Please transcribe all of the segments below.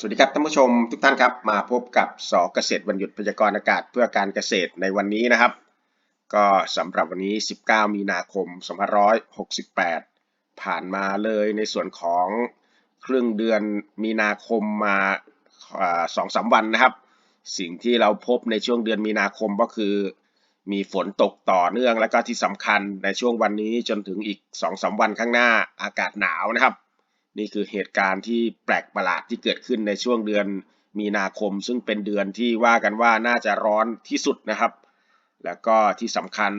สวัสดีครับท่านผู้ชมทุกท่านครับมาพบกับสอเกษตรวันหยุดพยากรณ์อากาศเพื่อการเกษตรในวันนี้นะครับ ก็สำหรับวันนี้ 19 มีนาคม 2568 ผ่านมาเลยในส่วนของครึ่งเดือนมีนาคมมาสองสาวันนะครับ สิ่งที่เราพบในช่วงเดือนมีนาคมก็คือ มีฝนตกต่อเนื่องและก็ที่สำคัญในช่วงวันนี้จนถึงอีก2อสวันข้างหน้าอากาศหนาวนะครับ นี่คือเหตุการณ์ที่แปลกประหลาดที่เกิดขึ้นในช่วงเดือนมีนาคม ซึ่งเป็นเดือนที่ว่ากันว่าน่าจะร้อนที่สุดนะครับ แล้วก็ที่สำคัญ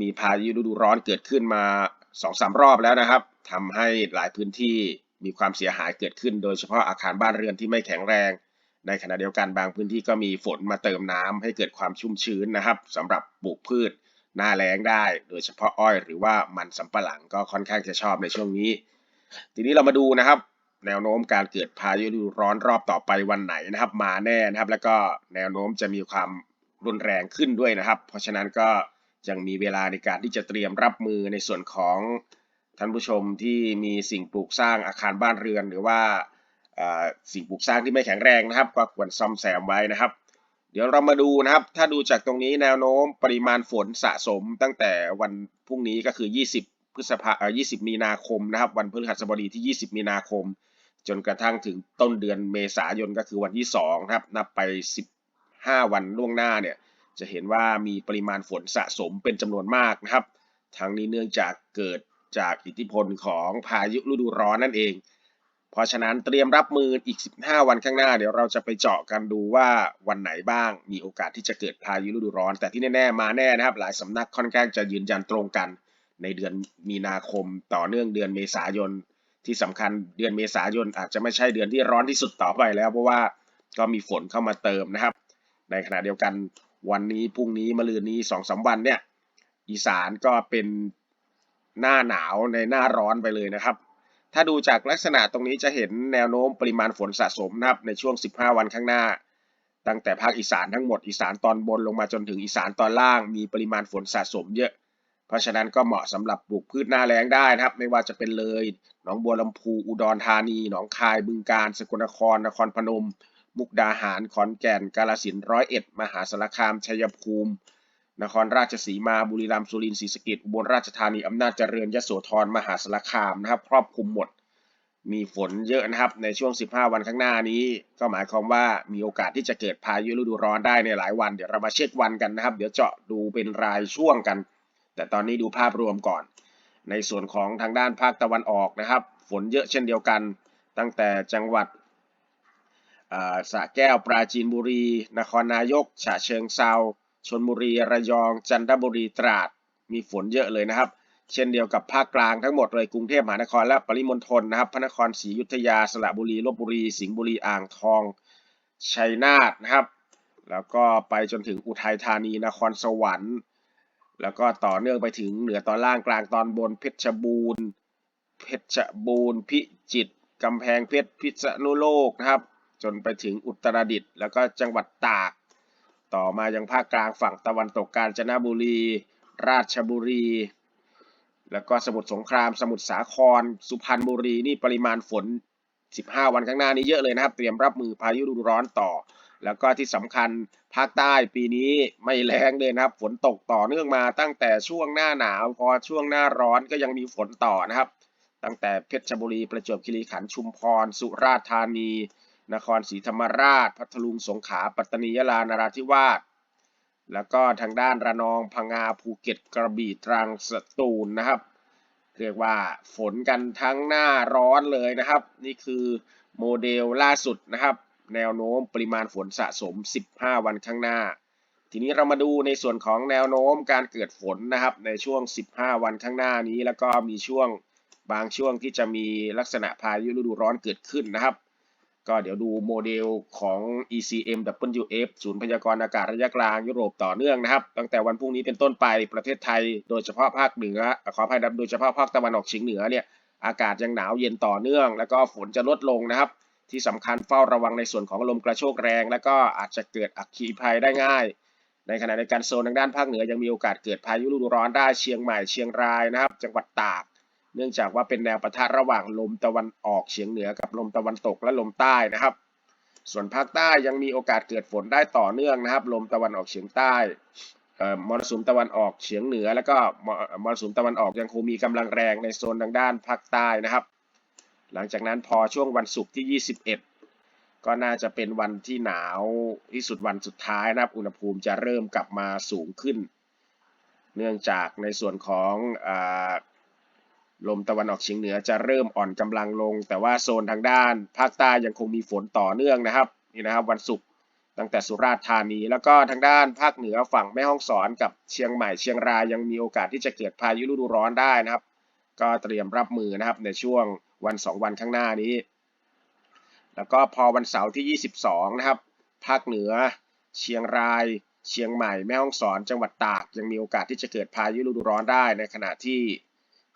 มีพายุฤดูร้อนเกิดขึ้นมา2อสรอบแล้วนะครับทำให้หลายพื้นที่มีความเสียหายเกิดขึ้น โดยเฉพาะอาคารบ้านเรือนที่ไม่แข็งแรง ในขณะเดียวกันบางพื้นที่ก็มีฝนมาเติมน้ำให้เกิดความชุ่มชื้นนะครับสำหรับปลูกพืชหน้าแล้งได้ โดยเฉพาะอ้อยหรือว่ามันสำปะหลังก็ค่อนข้างจะชอบในช่วงนี้ ทีนี้เรามาดูนะครับ แนวโน้มการเกิดพายุฤดูร้อนรอบต่อไปวันไหนนะครับ มาแน่นะครับ แล้วก็แนวโน้มจะมีความรุนแรงขึ้นด้วยนะครับ เพราะฉะนั้นก็ยังมีเวลาในการที่จะเตรียมรับมือในส่วนของท่านผู้ชมที่มีสิ่งปลูกสร้างอาคารบ้านเรือน หรือว่าสิ่งปลูกสร้างที่ไม่แข็งแรงนะครับ ก็ควรซ่อมแซมไว้นะครับ เดี๋ยวเรามาดูนะครับ ถ้าดูจากตรงนี้แนวโน้มปริมาณฝนสะสมตั้งแต่วันพรุ่งนี้ก็คือ 20 พฤษภาเอ่อ20 มีนาคมนะครับ วันพฤหัสบดีที่ 20 มีนาคม จนกระทั่งถึงต้นเดือนเมษายนก็คือวันที่2นะครับ นับไป 15 วันล่วงหน้าเนี่ยจะเห็นว่ามีปริมาณฝนสะสมเป็นจำนวนมากนะครับ ทั้งนี้เนื่องจากเกิดจากอิทธิพลของพายุฤดูร้อนนั่นเอง เพราะฉะนั้นเตรียมรับมืออีก 15 วันข้างหน้า เดี๋ยวเราจะไปเจาะกันดูว่าวันไหนบ้างมีโอกาสที่จะเกิดพายุฤดูร้อน แต่ที่แน่ๆมาแน่นะครับ หลายสำนักค่อนข้างจะยืนยันตรงกัน ในเดือนมีนาคมต่อเนื่องเดือนเมษายนที่สำคัญเดือนเมษายนอาจจะไม่ใช่เดือนที่ร้อนที่สุดต่อไปแล้ว เพราะว่าก็มีฝนเข้ามาเติมนะครับ ในขณะเดียวกันวันนี้พรุ่งนี้มะรืนนี้สองสาวันเนี่ยอีสานก็เป็นหน้าหนาวในหน้าร้อนไปเลยนะครับ ถ้าดูจากลักษณะตรงนี้จะเห็นแนวโน้มปริมาณฝนสะสมนะครับในช่วง 15 วันข้างหน้า ตั้งแต่ภาคอีสานทั้งหมดอีสานตอนบนลงมาจนถึงอีสานตอนล่างมีปริมาณฝนสะสมเยอะ เพราะฉะนั้นก็เหมาะสำหรับปลูกพืชหน้าแล้งได้นะครับ ไม่ว่าจะเป็นเลยหนองบัวลำพู อุดรธานี หนองคาย บึงกาฬ สกลนคร นครพนม มุกดาหาร ขอนแก่น กาฬสินร้อยเอ็ด มหาสารคาม ชัยภูมิ นครราชสีมา บุรีรัมย์ สุรินทร์ ศรีสะเกษอุบลราชธานี อำนาจเจริญ ยโสธร มหาสารคามนะครับ ครอบคลุมหมด มีฝนเยอะนะครับ ในช่วง 15 วันข้างหน้านี้ ก็หมายความว่ามีโอกาสที่จะเกิดพายุฤดูร้อนได้ในหลายวัน เดี๋ยวเรามาเช็ควันกันนะครับ เดี๋ยวเจาะดูเป็นรายช่วงกัน แต่ตอนนี้ดูภาพรวมก่อน ในส่วนของทางด้านภาคตะวันออกนะครับ ฝนเยอะเช่นเดียวกัน ตั้งแต่จังหวัดสระแก้วปราจีนบุรี นครนายก ฉะเชิงเซาชนบุรี ระยอง จันทบุรี ตราด มีฝนเยอะเลยนะครับ เช่นเดียวกับภาคกลางทั้งหมดเลย กรุงเทพมหานครและปริมณฑลนะครับ พระนครศรีอยุธยา สระบุรี ลบบุรี สิงห์บุรี อ่างทอง ชัยนาทนะครับ แล้วก็ไปจนถึงอุทัยธานี นครสวรรค์ แล้วก็ต่อเนื่องไปถึงเหนือตอนล่างกลางตอนบนเพชรบูรณ์ เพชรบูรณ์ พิจิตรกำแพงเพชรพิษณุโลกนะครับ จนไปถึงอุตรดิตถ์แล้วก็จังหวัดตาก ต่อมายังภาคกลางฝั่งตะวันตกกาญจนบุรี ราชบุรี แล้วก็สมุทรสงคราม สมุทรสาคร สุพรรณบุรีนี่ปริมาณฝน 15 วันข้างหน้านี้เยอะเลยนะครับ เตรียมรับมือพายุฤดูร้อนต่อ แล้วก็ที่สำคัญภาคใต้ปีนี้ไม่แรงเลยนะครับ ฝนตกต่อเนื่องมาตั้งแต่ช่วงหน้าหนาวพอช่วงหน้าร้อนก็ยังมีฝนต่อนะครับ ตั้งแต่เพชรบุรีประจวบคีรีขันธ์ชุมพร สุราษฎร์ธานี นครศรีธรรมราช พัทลุงสงขลาปัตตานียะลานราธิวาสแล้วก็ทางด้านระนองพังงาภูเก็ตกระบี่ตรังสตูลนะครับ เรียกว่าฝนกันทั้งหน้าร้อนเลยนะครับ นี่คือโมเดลล่าสุดนะครับ แนวโน้มปริมาณฝนสะสม 15 วันข้างหน้า ทีนี้เรามาดูในส่วนของแนวโน้มการเกิดฝนนะครับ ในช่วง 15 วันข้างหน้านี้ แล้วก็มีช่วงบางช่วงที่จะมีลักษณะพายุฤดูร้อนเกิดขึ้นนะครับ ก็เดี๋ยวดูโมเดลของ ECM WF ศูนย์พยากรณ์อากาศระยะกลางยุโรปต่อเนื่องนะครับ ตั้งแต่วันพรุ่งนี้เป็นต้นไปประเทศไทย โดยเฉพาะภาคเหนือขออภัยโดยเฉพาะภาคตะวันออกเฉียงเหนือเนี่ยอากาศยังหนาวเย็นต่อเนื่อง แล้วก็ฝนจะลดลงนะครับ ที่สำคัญเฝ้าระวังในส่วนของลมกระโชกแรง และก็อาจจะเกิดอัคคีภัยได้ง่าย ในขณะในการโซนทางด้านภาคเหนือยังมีโอกาสเกิดพายุฤดูร้อนได้เชียงใหม่เชียงรายนะครับ จังหวัดตาก เนื่องจากว่าเป็นแนวปะทะระหว่างลมตะวันออกเฉียงเหนือกับลมตะวันตกและลมใต้นะครับ ส่วนภาคใต้ยังมีโอกาสเกิดฝนได้ต่อเนื่องนะครับ ลมตะวันออกเฉียงใต้เอ่อมรสุมตะวันออกเฉียงเหนือ แล้วก็มมรสุมตะวันออกยังคงมีกำลังแรงในโซนทางด้านภาคใต้นะครับ หลังจากนั้นพอช่วงวันศุกร์ที่ 21 ก็น่าจะเป็นวันที่หนาวที่สุดวันสุดท้ายนะครับ อุณหภูมิจะเริ่มกลับมาสูงขึ้น เนื่องจากในส่วนของอลมตะวันออกเฉียงเหนือจะเริ่มอ่อนกำลังลง แต่ว่าโซนทางด้านภาคใต้ยังคงมีฝนต่อเนื่องนะครับนี่นะครับวันศุกร์ตั้งแต่สุราษฎร์ธานี แล้วก็ทางด้านภาคเหนือฝั่งแม่ฮ่องสอนกับเชียงใหม่เชียงรายยังมีโอกาสที่จะเกิดพายุฤดูร้อนได้นะครับ ก็เตรียมรับมือนะครับในช่วง วันสองวันข้างหน้านี้ แล้วก็พอวันเสาร์ที่ 22 นะครับ ภาคเหนือ เชียงราย เชียงใหม่ แม่ฮ่องสอน จังหวัดตาก ยังมีโอกาสที่จะเกิดพายุฤดูร้อนได้ ในขณะที่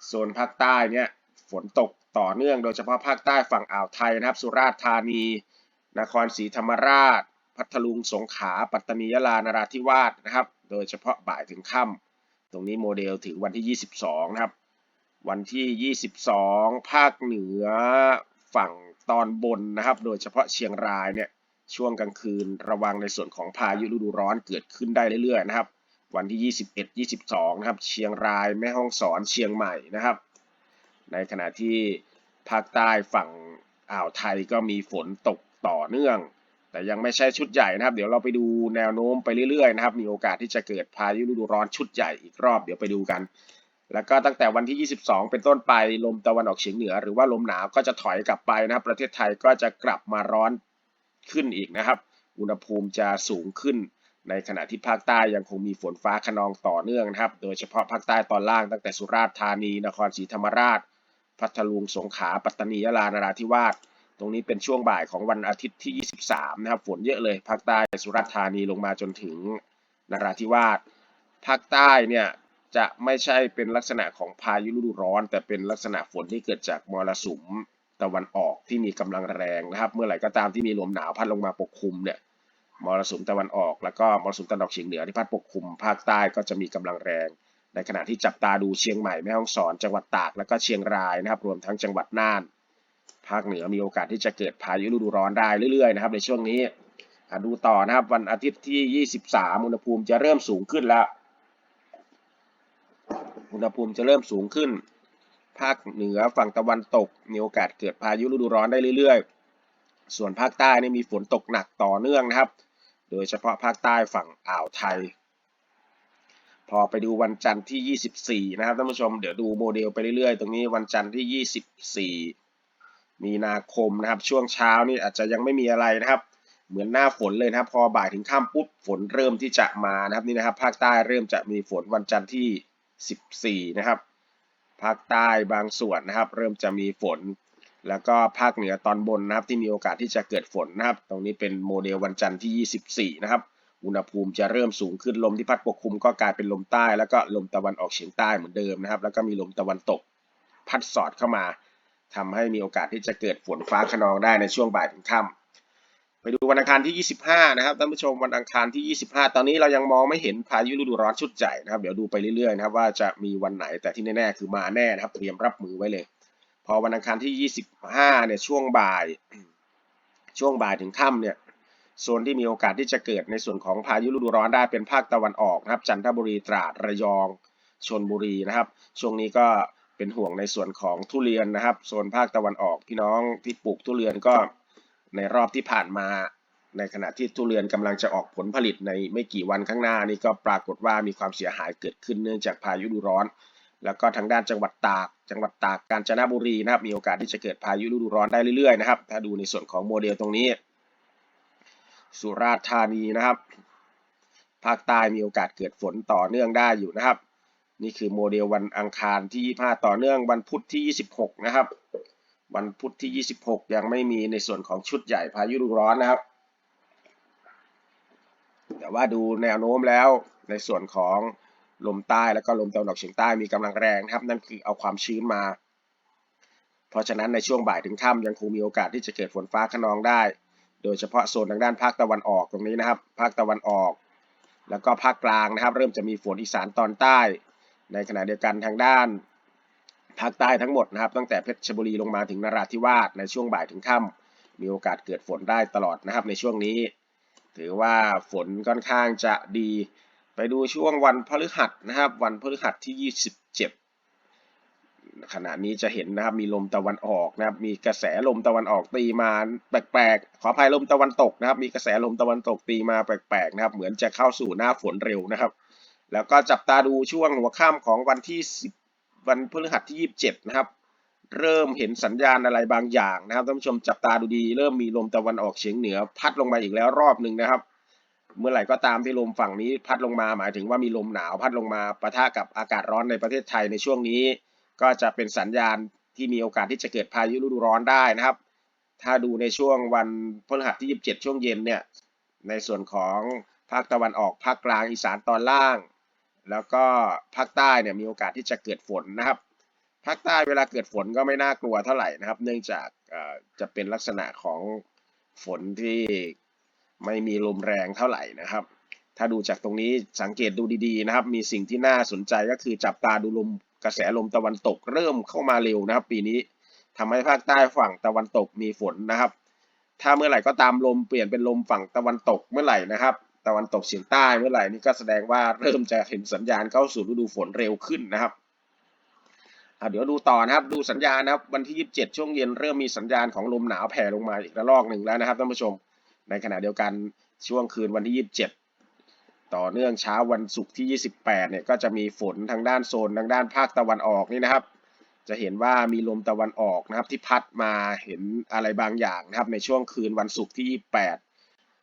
โซนภาคใต้เนี่ยฝนตกต่อเนื่อง โดยเฉพาะภาคใต้ฝั่งอ่าวไทยนะครับ สุราษฎร์ธานี นครศรีธรรมราช พัทลุง สงขลา ปัตตานี ยะลา นราธิวาสนะครับ โดยเฉพาะบ่ายถึงค่ำตรงนี้โมเดลถึงวันที่ 22 นะครับ วันที่ 22 ภาคเหนือฝั่งตอนบนนะครับ โดยเฉพาะเชียงรายเนี่ยช่วงกลางคืนระวังในส่วนของพายุฤดูร้อนเกิดขึ้นได้เรื่อยๆนะครับ วันที่ 21 22 นะครับ เชียงรายแม่ฮ่องสอนเชียงใหม่นะครับ ในขณะที่ภาคใต้ฝั่งอ่าวไทยก็มีฝนตกต่อเนื่อง แต่ยังไม่ใช่ชุดใหญ่นะครับ เดี๋ยวเราไปดูแนวโน้มไปเรื่อยๆนะครับ มีโอกาสที่จะเกิดพายุฤดูร้อนชุดใหญ่อีกรอบเดี๋ยวไปดูกัน แล้วก็ตั้งแต่วันที่ 22 เป็นต้นไปลมตะวันออกเฉียงเหนือ หรือว่าลมหนาวก็จะถอยกลับไปนะครับ ประเทศไทยก็จะกลับมาร้อนขึ้นอีกนะครับ อุณหภูมิจะสูงขึ้น ในขณะที่ภาคใต้ยังคงมีฝนฟ้าขนองต่อเนื่องนะครับ โดยเฉพาะภาคใต้ตอนล่างตั้งแต่สุราษฎร์ธานี นครศรีธรรมราช พัทลุง สงขลา ปัตตานี ยะลา นราธิวาส ตรงนี้เป็นช่วงบ่ายของวันอาทิตย์ที่ 23 นะครับ ฝนเยอะเลย ภาคใต้ สุราษฎร์ธานีลงมาจนถึงนราธิวาส ภาคใต้เนี่ย จะไม่ใช่เป็นลักษณะของพายุฤดูร้อน แต่เป็นลักษณะฝนที่เกิดจากมรสุมตะวันออกที่มีกำลังแรงนะครับ เมื่อไหร่ก็ตามที่มีลมหนาวพัดลงมาปกคลุมเนี่ยมรสุมตะวันออก แล้วก็มรสุมตะวันออกเฉียงเหนือที่พัดปกคลุมภาคใต้ก็จะมีกำลังแรง ในขณะที่จับตาดูเชียงใหม่แม่ฮ่องสอน จังหวัดตากแล้วก็เชียงรายนะครับรวมทั้งจังหวัดน่าน ภาคเหนือมีโอกาสที่จะเกิดพายุฤดูร้อนได้เรื่อยๆนะครับในช่วงนี้ดูต่อนะครับวันอาทิตย์ที่ 23 อุณหภูมิจะเริ่มสูงขึ้นแล้ว อุณหภูมิจะเริ่มสูงขึ้น ภาคเหนือฝั่งตะวันตก มีโอกาสเกิดพายุฤดูร้อนได้เรื่อยๆ ส่วนภาคใต้นี่มีฝนตกหนักต่อเนื่องนะครับ โดยเฉพาะภาคใต้ฝั่งอ่าวไทย พอไปดูวันจันทร์ที่ 24 นะครับท่านผู้ชม เดี๋ยวดูโมเดลไปเรื่อยๆ ตรงนี้วันจันทร์ที่ 24 มีนาคมนะครับ ช่วงเช้านี่อาจจะยังไม่มีอะไรนะครับเหมือนหน้าฝนเลยนะครับ พอบ่ายถึงค่ำปุ๊บฝนเริ่มที่จะมานะครับนี่นะครับ ภาคใต้เริ่มจะมีฝนวันจันทร์ที่ 14 นะครับ ภาคใต้บางส่วนนะครับ เริ่มจะมีฝน แล้วก็ภาคเหนือตอนบนนะครับ ที่มีโอกาสที่จะเกิดฝนนะครับ ตรงนี้เป็นโมเดลวันจันทร์ที่ 24 นะครับอุณหภูมิจะเริ่มสูงขึ้นลมที่พัดปกคลุมก็กลายเป็นลมใต้ แล้วก็ลมตะวันออกเฉียงใต้เหมือนเดิมนะครับ แล้วก็มีลมตะวันตก พัดสอดเข้ามาทำให้มีโอกาสที่จะเกิดฝนฟ้าขนองได้ในช่วงบ่ายถึงค่ำ ไปดูวันอังคารที่ 25 นะครับท่านผู้ชมวันอังคารที่ 25 ตอนนี้เรายังมองไม่เห็นพายุฤดูร้อนชุดใหญ่นะครับเดี๋ยวดูไปเรื่อยๆนะครับว่าจะมีวันไหนแต่ที่แน่ๆคือมาแน่นะครับ เตรียมรับมือไว้เลย พอวันอังคารที่ 25 เนี่ยช่วงบ่าย ช่วงบ่ายถึงค่ำเนี่ยโซนที่มีโอกาสที่จะเกิดในส่วนของพายุฤดูร้อนได้เป็นภาคตะวันออกนะครับ จันทบุรีตราดระยองชนบุรีนะครับ ช่วงนี้ก็เป็นห่วงในส่วนของทุเรียนนะครับโซนภาคตะวันออกพี่น้องที่ปลูกทุเรียนก็ ในรอบที่ผ่านมา ในขณะที่ทุเรียนกำลังจะออกผลผลิตในไม่กี่วันข้างหน้านี่ก็ปรากฏว่ามีความเสียหายเกิดขึ้นเนื่องจากพายุฤดูร้อน แล้วก็ทางด้านจังหวัดตาก จังหวัดตากกาญจนบุรีนะครับ มีโอกาสที่จะเกิดพายุฤดูร้อนได้เรื่อยๆนะครับ ถ้าดูในส่วนของโมเดลตรงนี้ สุราษฎร์ธานีนะครับ ภาคใต้มีโอกาสเกิดฝนต่อเนื่องได้อยู่นะครับ นี่คือโมเดลวันอังคารที่ 25 ต่อเนื่องวันพุธที่ 26 นะครับ วันพุธที่ 26 ยังไม่มีในส่วนของชุดใหญ่พายุฤดูร้อนนะครับ แต่ว่าดูแนวโน้มแล้วในส่วนของลมใต้แล้วก็ลมตะวันออกเฉียงใต้มีกำลังแรงนะครับ นั่นคือเอาความชื้นมา เพราะฉะนั้นในช่วงบ่ายถึงค่ำยังคงมีโอกาสที่จะเกิดฝนฟ้าขนองได้ โดยเฉพาะโซนทางด้านภาคตะวันออกตรงนี้นะครับ ภาคตะวันออก แล้วก็ภาคกลางนะครับ เริ่มจะมีฝนอีสานตอนใต้ ในขณะเดียวกันทางด้าน ภาคใต้ทั้งหมดนะครับตั้งแต่เพชรบุรีลงมาถึงนราธิวาสในช่วงบ่ายถึงค่ำมีโอกาสเกิดฝนได้ตลอดนะครับในช่วงนี้ ถือว่าฝนค่อนข้างจะดี ไปดูช่วงวันพฤหัสนะครับ วันพฤหัสที่ 27 ขณะนี้จะเห็นนะครับมีลมตะวันออกนะครับ มีกระแสลมตะวันออกตีมาแปลกๆขออภัยลมตะวันตกนะครับ มีกระแสลมตะวันตกตีมาแปลกๆนะครับ เหมือนจะเข้าสู่หน้าฝนเร็วนะครับ แล้วก็จับตาดูช่วงหัวค่ำของวันที่10 วันพฤหัสที่ 27 นะครับ เริ่มเห็นสัญญาณอะไรบางอย่างนะครับท่านผู้ชมจับตาดูดี เริ่มมีลมตะวันออกเฉียงเหนือ พัดลงมาอีกแล้วรอบหนึ่งนะครับ เมื่อไหร่ก็ตามที่ลมฝั่งนี้พัดลงมาหมายถึงว่ามีลมหนาวพัดลงมาปะทะกับอากาศร้อนในประเทศไทยในช่วงนี้ ก็จะเป็นสัญญาณที่มีโอกาสที่จะเกิดพายุฤดูร้อนได้นะครับ ถ้าดูในช่วงวันพฤหัสที่ 27 ช่วงเย็นเนี่ยในส่วนของภาคตะวันออกภาคกลางอีสานตอนล่าง แล้วก็ภาคใต้เนี่ยมีโอกาสที่จะเกิดฝนนะครับ ภาคใต้เวลาเกิดฝนก็ไม่น่ากลัวเท่าไหร่นะครับ เนื่องจากจะเป็นลักษณะของฝนที่ไม่มีลมแรงเท่าไหร่นะครับ ถ้าดูจากตรงนี้สังเกตดูดีๆนะครับ มีสิ่งที่น่าสนใจก็คือจับตาดูลมกระแสลมตะวันตกเริ่มเข้ามาเร็วนะครับ ปีนี้ทำให้ภาคใต้ฝั่งตะวันตกมีฝนนะครับ ถ้าเมื่อไหร่ก็ตามลมเปลี่ยนเป็นลมฝั่งตะวันตกเมื่อไหร่นะครับ ตะวันตกเฉียงใต้เมื่อไหร่นี่ก็แสดงว่าเริ่มจะเห็นสัญญาณเข้าสู่ฤดูฝนเร็วขึ้นนะครับเดี๋ยวดูต่อนะครับดูสัญญาณนะครับวันที่ 27 ช่วงเย็นเริ่มมีสัญญาณของลมหนาวแผ่ลงมาอีกระลอกหนึ่งแล้วนะครับท่านผู้ชม ในขณะเดียวกันช่วงคืนวันที่ 27 ต่อเนื่องเช้าวันศุกร์ที่ 28 เนี่ยก็จะมีฝนทางด้านโซนทางด้านภาคตะวันออกนี่นะครับ จะเห็นว่ามีลมตะวันออกนะครับที่พัดมาเห็นอะไรบางอย่างนะครับในช่วงคืนวันศุกร์ที่ 28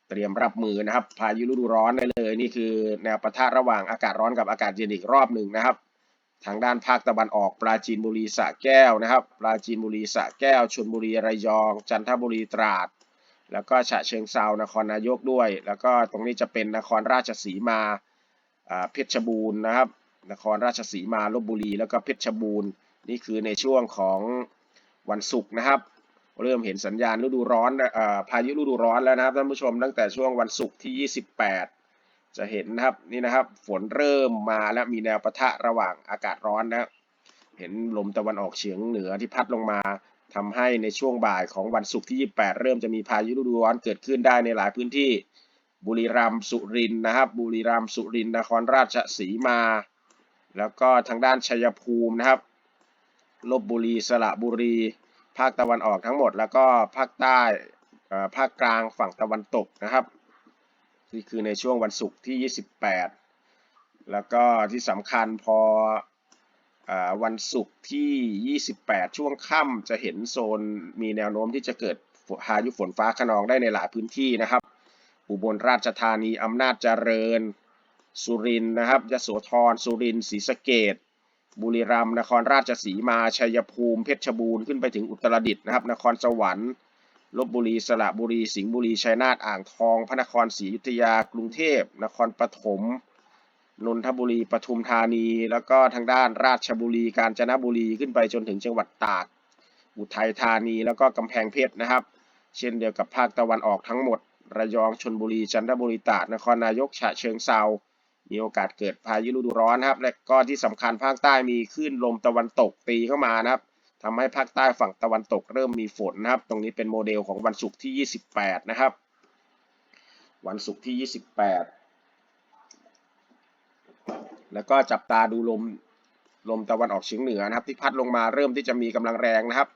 เตรียมรับมือนะครับ พายุฤดูร้อนได้เลย นี่คือแนวปะทะระหว่างอากาศร้อนกับอากาศเย็นอีกรอบหนึ่งนะครับ ทางด้านภาคตะวันออกปราจีนบุรีสระแก้วนะครับ ปราจีนบุรีสระแก้วชลบุรีระยอง จันทบุรีตราด แล้วก็ฉะเชิงเซานครนายกด้วย แล้วก็ตรงนี้จะเป็นนครราชสีมาเพชรบูรณ์นะครับ นครราชสีมาลบบุรีแล้วก็เพชรบูรณ์ นี่คือในช่วงของวันศุกร์นะครับ เริ่มเห็นสัญญาณฤดูร้อนอพายุฤดูร้อนแล้วนะครับท่านผู้ชมตั้งแต่ช่วงวันศุกร์ที่ 28 จะเห็นนะครับนี่นะครับ ฝนเริ่มมาแล้วมีแนวปะทะระหว่างอากาศร้อนนะเห็นลมตะวันออกเฉียงเหนือที่พัดลงมาทำให้ในช่วงบ่ายของวันศุกร์ที่ 28 เริ่มจะมีพายุฤดูร้อนเกิดขึ้นได้ในหลายพื้นที่ บุรีรัมย์สุรินทร์นะครับ บุรีรัมย์สุรินทร์นครราชสีมา แล้วก็ทางด้านชัยภูมินะครับลบบุรีสระบุรี ภาคตะวันออกทั้งหมด แล้วก็ภาคใต้ภาคกลางฝั่งตะวันตกนะครับนี่คือในช่วงวันศุกร์ที่ 28 แล้วก็ที่สำคัญพอวันศุกร์ที่ 28 ช่วงค่ำจะเห็นโซนมีแนวโน้มที่จะเกิดพายุฝนฟ้าขนองได้ในหลายพื้นที่นะครับ อุบลราชธานีอำนาจเจริญ สุรินทร์นะครับยโสธร สุรินทร์ศรีสะเกด บุรีรัมย์นครราชสีมาชัยภูมิเพชรบูรณ์ขึ้นไปถึงอุตรดิตถ์นะครับ นครสวรรค์ลบบุรีสระบุรีสิงห์บุรีชัยนาทอ่างทอง พระนครศรีอยุธยากรุงเทพ นครปฐมนนทบุรีปทุมธานี แล้วก็ทางด้านราชบุรีกาญจนบุรีขึ้นไปจนถึงจังหวัดตาก อุทัยธานีแล้วก็กำแพงเพชรนะครับ เช่นเดียวกับภาคตะวันออกทั้งหมด ระยองชนบุรีจันทบุรีตราดนครนายกฉะเชิงเซา มีโอกาสเกิดพายุฤดูร้อนครับ และก็ที่สำคัญภาคใต้มีคลื่นลมตะวันตกตีเข้ามานะครับทำให้ภาคใต้ฝั่งตะวันตกเริ่มมีฝนนะครับ ตรงนี้เป็นโมเดลของวันศุกร์ที่ 28 นะครับ วันศุกร์ที่ 28 แล้วก็จับตาดูลมลมตะวันออกเฉียงเหนือนะครับ ที่พัดลงมาเริ่มที่จะมีกำลังแรงนะครับ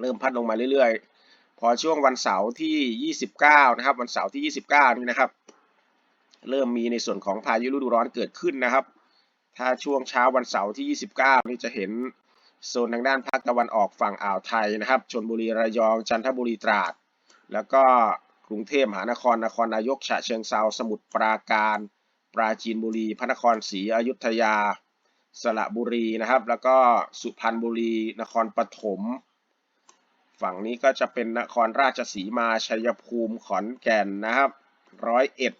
เริ่มพัดลงมาเรื่อยๆ พอช่วงวันเสาร์ที่ 29 นะครับ วันเสาร์ที่ 29 นี่นะครับ เริ่มมีในส่วนของพายุฤดูร้อนเกิดขึ้นนะครับ ถ้าช่วงเช้าวันเสาร์ที่ 29 นี่จะเห็นโซนทางด้านภาคตะวันออกฝั่งอ่าวไทยนะครับชนบุรีระยองจันทบุรีตราด แล้วก็กรุงเทพมหานครนครนายกฉะเชิงเซาสมุทรปราการ ปราจีนบุรี พระนครศรีอยุธยา สระบุรีนะครับ แล้วก็สุพรรณบุรี นครปฐมฝั่งนี้ก็จะเป็นนครราชสีมาชัยภูมิขอนแก่นนะครับร้อยเอ็ด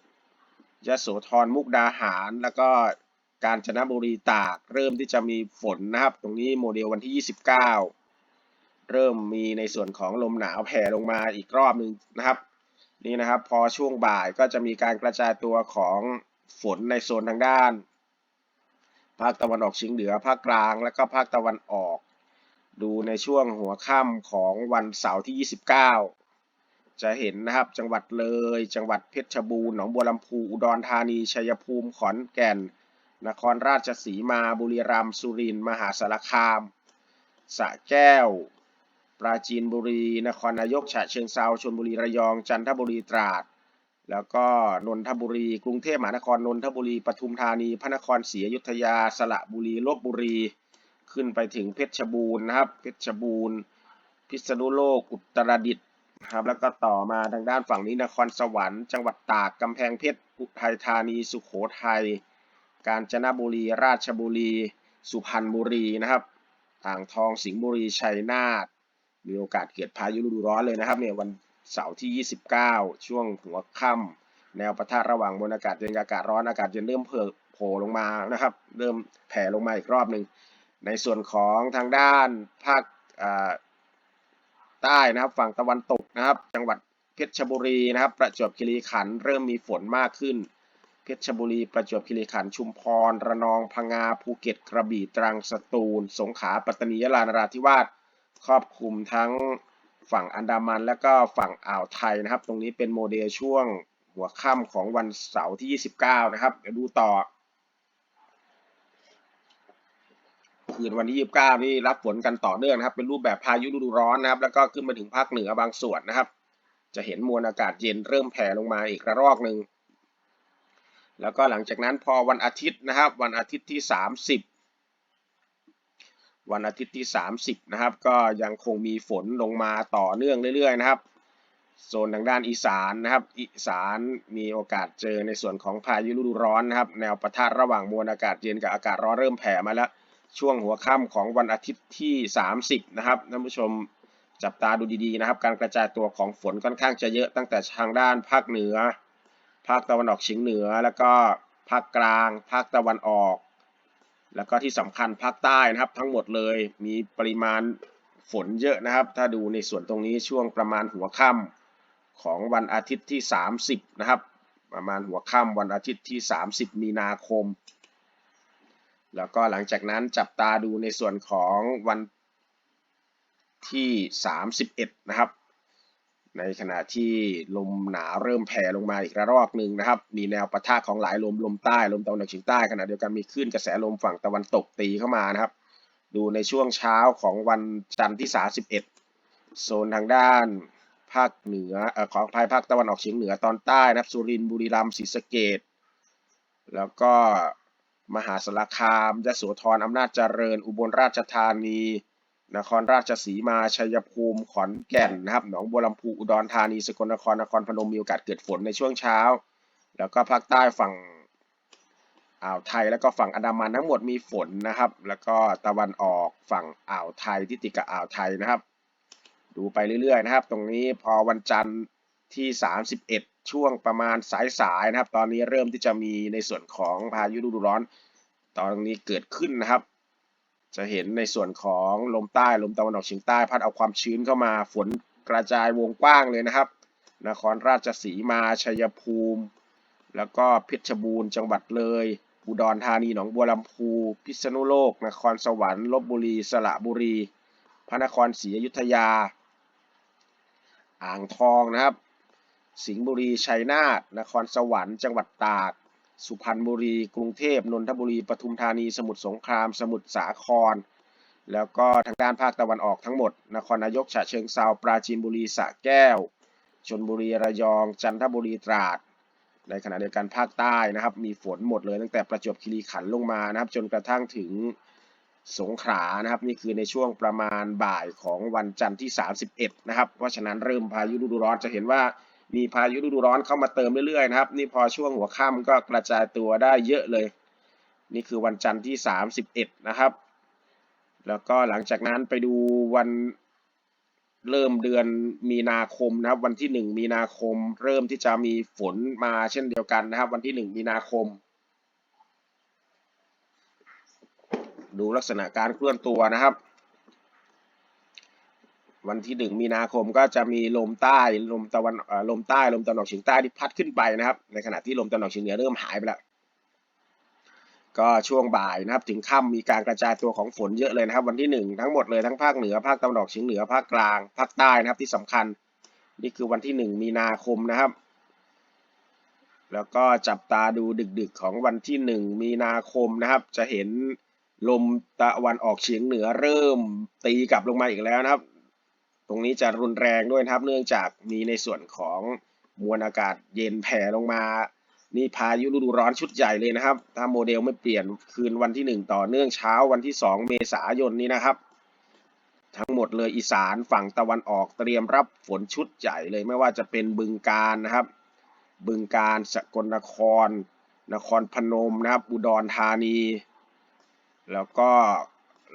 ยโสธรมุกดาหาร แล้วก็กาญจนบุรีตาก เริ่มที่จะมีฝนนะครับ ตรงนี้โมเดลวันที่ 29 เริ่มมีในส่วนของลมหนาวแผ่ลงมาอีกรอบหนึ่งนะครับ นี่นะครับพอช่วงบ่ายก็จะมีการกระจายตัวของฝนในโซนทางด้าน ภาคตะวันออกเฉียงเหนือภาคกลางและก็ภาคตะวันออก ดูในช่วงหัวค่ำของวันเสาร์ที่ 29 จะเห็นนะครับจังหวัดเลย จังหวัดเพชรบูรณ์หนองบัวลำพูอุดรธานีชัยภูมิขอนแก่น นครราชสีมาบุรีรัมย์สุรินทร์มหาสารคามสระแก้ว ปราจีนบุรี นครนายกฉะเชิงเซาชลบุรีระยองจันทบุรีตราด แล้วก็นนทบุรี กรุงเทพมหานครนนทบุรีปทุมธานี พระนครศรีอยุธยาสระบุรีลบบุรี ขึ้นไปถึงเพชรบูรณ์นะครับเพชรบูรณ์ พิษณุโลกอุตรดิตถ์ นะครับแล้วก็ต่อมาทางด้านฝั่งนี้นครสวรรค์ จังหวัดตากกำแพงเพชรอุทัยธานีสุโขทัยกาญจนบุรี ราชบุรี สุพรรณบุรีนะครับอ่างทองสิงห์บุรีชัยนาทมีโอกาสเกิดพายุฤดูร้อนเลยนะครับเนี่ยวันเสาร์ที่ 29 ช่วงหัวค่ำแนวปะทะระหว่างมวลอากาศเย็นอากาศร้อนอากาศเย็นเริ่มเพิ่โผล่ลงมานะครับ เริ่มแผ่ลงมาอีกรอบหนึ่งในส่วนของทางด้านภาคอ่า ใต้นะครับ ฝั่งตะวันตกนะครับ จังหวัดเพชรบุรีนะครับ ประจวบคีรีขันธ์เริ่มมีฝนมากขึ้น เพชรบุรี ประจวบคีรีขันธ์ชุมพร ระนองพังงาภูเก็ตกระบี่ตรังสตูล สงขลาปัตตานียะลานราธิวาสครอบคลุมทั้งฝั่งอันดามันและก็ฝั่งอ่าวไทยนะครับ ตรงนี้เป็นโมเดลช่วงหัวค่ำของวันเสาร์ที่ 29 นะครับเดี๋ยวดูต่อ คืนวันที่ 29 นี่รับฝนกันต่อเนื่องนะครับ เป็นรูปแบบพายุฤดูร้อนนะครับ แล้วก็ขึ้นมาถึงภาคเหนือบางส่วนนะครับ จะเห็นมวลอากาศเย็นเริ่มแผ่ลงมาอีกระลอกหนึ่งแล้วก็หลังจากนั้นพอวันอาทิตย์นะครับ วันอาทิตย์ที่ 30 วันอาทิตย์ที่ 30 นะครับ ก็ยังคงมีฝนลงมาต่อเนื่องเรื่อยๆนะครับโซนทางด้านอีสานนะครับ อีสานมีโอกาสเจอในส่วนของพายุฤดูร้อนนะครับ แนวปะทะระหว่างมวลอากาศเย็นกับอากาศร้อนเริ่มแผ่มาแล้ว ช่วงหัวค่ำของวันอาทิตย์ที่ 30 นะครับท่านผู้ชมจับตาดูดีๆนะครับ การกระจายตัวของฝนค่อนข้างจะเยอะตั้งแต่ทางด้านภาคเหนือ ภาคตะวันออกเฉียงเหนือ แล้วก็ภาคกลาง ภาคตะวันออก แล้วก็ที่สำคัญภาคใต้นะครับ ทั้งหมดเลยมีปริมาณฝนเยอะนะครับ ถ้าดูในส่วนตรงนี้ช่วงประมาณหัวค่ำของวันอาทิตย์ที่ 30 นะครับ ประมาณหัวค่ำวันอาทิตย์ที่ 30 มีนาคม แล้วก็หลังจากนั้นจับตาดูในส่วนของวันที่ 31 นะครับ ในขณะที่ลมหนาเริ่มแผ่ลงมาอีกระลอกหนึ่งนะครับ มีแนวปะทะของหลายลมลมใต้ลมตะวันออกเฉียงใต้ขณะเดียวกันมีคลื่นกระแสลมฝั่งตะวันตกตีเข้ามานะครับ ดูในช่วงเช้าของวันจันทร์ที่ 31 โซนทางด้านภาคเหนือเอ่อของภายภาคตะวันออกเฉียงเหนือตอนใต้นะครับสุรินทร์บุรีรัมย์ศรีสะเกษแล้วก็ มหาสารคามยโสธรอำนาจเจริญ อุบลราชธานี นครราชสีมาชัยภูมิ ขอนแก่นนะครับหนองบัวลำพูอุดรธานีสกลนครนครพนมมีโอกาสเกิดฝนในช่วงเช้า แล้วก็ภาคใต้ฝั่งอ่าวไทยแล้วก็ฝั่งอันดามันทั้งหมดมีฝนนะครับ แล้วก็ตะวันออกฝั่งอ่าวไทยที่ติดกับอ่าวไทยนะครับ ดูไปเรื่อยๆนะครับ ตรงนี้พอวันจันทร์ที่ 31 ช่วงประมาณสายๆนะครับ ตอนนี้เริ่มที่จะมีในส่วนของพายุฤดูร้อน ตอนนี้เกิดขึ้นนะครับ จะเห็นในส่วนของลมใต้ลมตะวันออกเฉียงใต้ พัดเอาความชื้นเข้ามาฝนกระจายวงกว้างเลยนะครับ นครราชสีมาชัยภูมิ แล้วก็เพชรบูรณ์จังหวัดเลยอุดรธานีหนองบัวลำพูพิษณุโลก นครสวรรค์ลบบุรีสระบุรี พระนครศรีอยุธยา อ่างทองนะครับ สิงห์บุรีชัยนาทนครสวรรค์จังหวัดตาก สุพรรณบุรี กรุงเทพนนทบุรีปทุมธานี สมุทรสงคราม สมุทรสาคร แล้วก็ทางด้านภาคตะวันออกทั้งหมด นครนายกฉะเชิงเซาปราจีนบุรีสระแก้วชลบุรีระยอง จันทบุรีตราด ในขณะเดียวกันภาคใต้นะครับ มีฝนหมดเลยตั้งแต่ประจวบคีรีขันธ์ลงมานะครับ จนกระทั่งถึงสงขลานะครับ นี่คือในช่วงประมาณบ่ายของวันจันทร์ที่ 31 นะครับ เพราะฉะนั้นเริ่มพายุฤดูร้อนจะเห็นว่า มีพายุฤดูร้อนเข้ามาเติมเรื่อยๆนะครับ นี่พอช่วงหัวค่ำก็กระจายตัวได้เยอะเลย นี่คือวันจันทร์ที่ 31 นะครับ แล้วก็หลังจากนั้นไปดูวันเริ่มเดือนมีนาคมนะครับ วันที่ 1 มีนาคม เริ่มที่จะมีฝนมาเช่นเดียวกันนะครับ วันที่ 1 มีนาคม ดูลักษณะการเคลื่อนตัวนะครับ วันที่1มีนาคมก็จะมีลมใต้ลมตะวันลมใต้ลมตะวันออกเฉียงใต้ที่พัดขึ้นไปนะครับ ในขณะที่ลมตะวันออกเฉียงเหนือเริ่มหายไปแล้วก็ช่วงบ่ายนะครับถึงค่ำมีการกระจายตัวของฝนเยอะเลยนะครับ วันที่ 1 ทั้งหมดเลยทั้งภาคเหนือภาคตะวันออกเฉียงเหนือภาคกลางภาคใต้นะครับที่สำคัญ นี่คือวันที่หนึ่งมีนาคมนะครับ แล้วก็จับตาดูดึกๆของวันที่หนึ่งมีนาคมนะครับ จะเห็นลมตะวันออกเฉียงเหนือเริ่มตีกลับลงมาอีกแล้วนะครับ ตรงนี้จะรุนแรงด้วยนะครับ เนื่องจากมีในส่วนของมวลอากาศเย็นแผ่ลงมา นี่พายุฤดูร้อนชุดใหญ่เลยนะครับ ถ้าโมเดลไม่เปลี่ยนคืนวันที่หนึ่งต่อเนื่องเช้าวันที่สองเมษายนนี้นะครับ ทั้งหมดเลยอีสานฝั่งตะวันออกเตรียมรับฝนชุดใหญ่เลยไม่ว่าจะเป็นบึงการนะครับ บึงการสกลนคร นครพนมนะครับอุดรธานี แล้วก็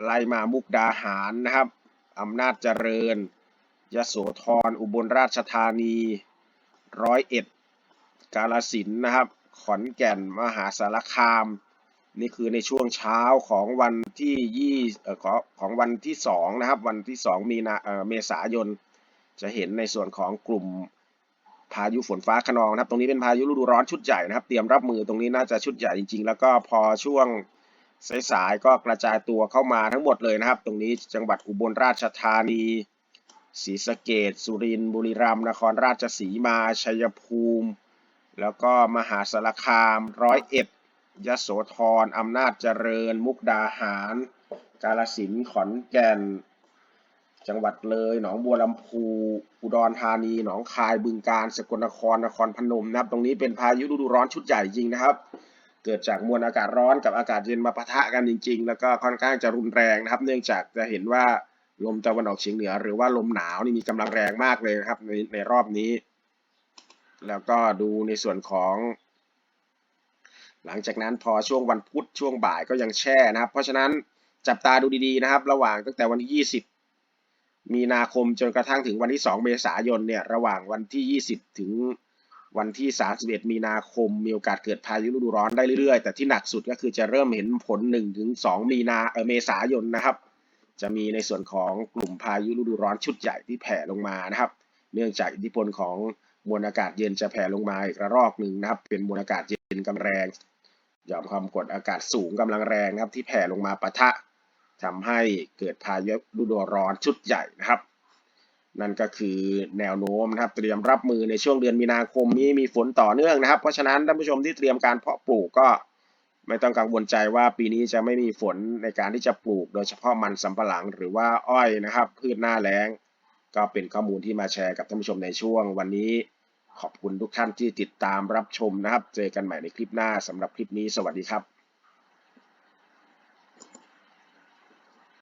ไล่มามุกดาหารนะครับอำนาจเจริญ ยโสธร อุบลราชธานี ร้อยเอ็ด กาลสินนะครับ ขอนแก่น มหาสารคาม นี่คือในช่วงเช้าของวันที่ยี่ของของวันที่สองนะครับ วันที่สองมีนาเอ่อเมษายน จะเห็นในส่วนของกลุ่มพายุฝนฟ้าขนองนะครับ ตรงนี้เป็นพายุฤดูร้อนชุดใหญ่นะครับ เตรียมรับมือตรงนี้น่าจะชุดใหญ่จริง ๆ แล้วก็พอช่วงสายๆก็กระจายตัวเข้ามาทั้งหมดเลยนะครับ ตรงนี้จังหวัดอุบลราชธานี ศรีสะเกดสุรินทร์บุรีรัมย์นครราชสีมาชัยภูมิ แล้วก็มหาสารคามร้อยเอ็ดยโสธรอำนาจเจริญ มุกดาหาร กาฬสินขอนแก่น จังหวัดเลย หนองบัวลำพูอุดรธานี หนองคายบึงกาฬสกลนครนครพนมนะครับ ตรงนี้เป็นพายุฤดูร้อนชุดใหญ่จริงนะครับ เกิดจากมวลอากาศร้อนกับอากาศเย็นมาปะทะกันจริง ๆ แล้วก็ค่อนข้างจะรุนแรงนะครับ เนื่องจากจะเห็นว่า ลมตะวันออกเฉียงเหนือ หรือว่าลมหนาวนี่มีกำลังแรงมากเลยนะครับในในรอบนี้ แล้วก็ดูในส่วนของ หลังจากนั้นพอช่วงวันพุธช่วงบ่ายก็ยังแช่นะครับ เพราะฉะนั้นจับตาดูดีๆนะครับ ระหว่างตั้งแต่วันที่ 20 มีนาคมจนกระทั่งถึงวันที่ 2 เมษายนเนี่ยระหว่างวันที่ 20 ถึงวันที่ 31 มีนาคม มีโอกาสเกิดพายุฤดูร้อนได้เรื่อยๆ แต่ที่หนักสุดก็คือจะเริ่มเห็นผล1ถึง2มีนาเออเมษายนนะครับ จะมีในส่วนของกลุ่มพายุฤดูร้อนชุดใหญ่ที่แผ่ลงมานะครับ เนื่องจากอิทธิพลของมวลอากาศเย็นจะแผ่ลงมาอีกระลอกหนึ่งนะครับ เป็นมวลอากาศเย็นกำลังแรงหย่อมความกดอากาศสูงกำลังแรงนะครับ ที่แผ่ลงมาปะทะทำให้เกิดพายุฤดูร้อนชุดใหญ่นะครับ นั่นก็คือแนวโน้มนะครับ เตรียมรับมือในช่วงเดือนมีนาคมนี้มีฝนต่อเนื่องนะครับ เพราะฉะนั้นท่านผู้ชมที่เตรียมการเพาะปลูกก็ ไม่ต้องกังวลใจว่าปีนี้จะไม่มีฝนในการที่จะปลูก โดยเฉพาะมันสำปะหลังหรือว่าอ้อยนะครับ พืชหน้าแล้ง ก็เป็นข้อมูลที่มาแชร์กับท่านผู้ชมในช่วง วันนี้ขอบคุณทุกท่านที่ติดตามรับชมนะครับ เจอกันใหม่ในคลิปหน้าสำหรับคลิปนี้สวัสดีครับ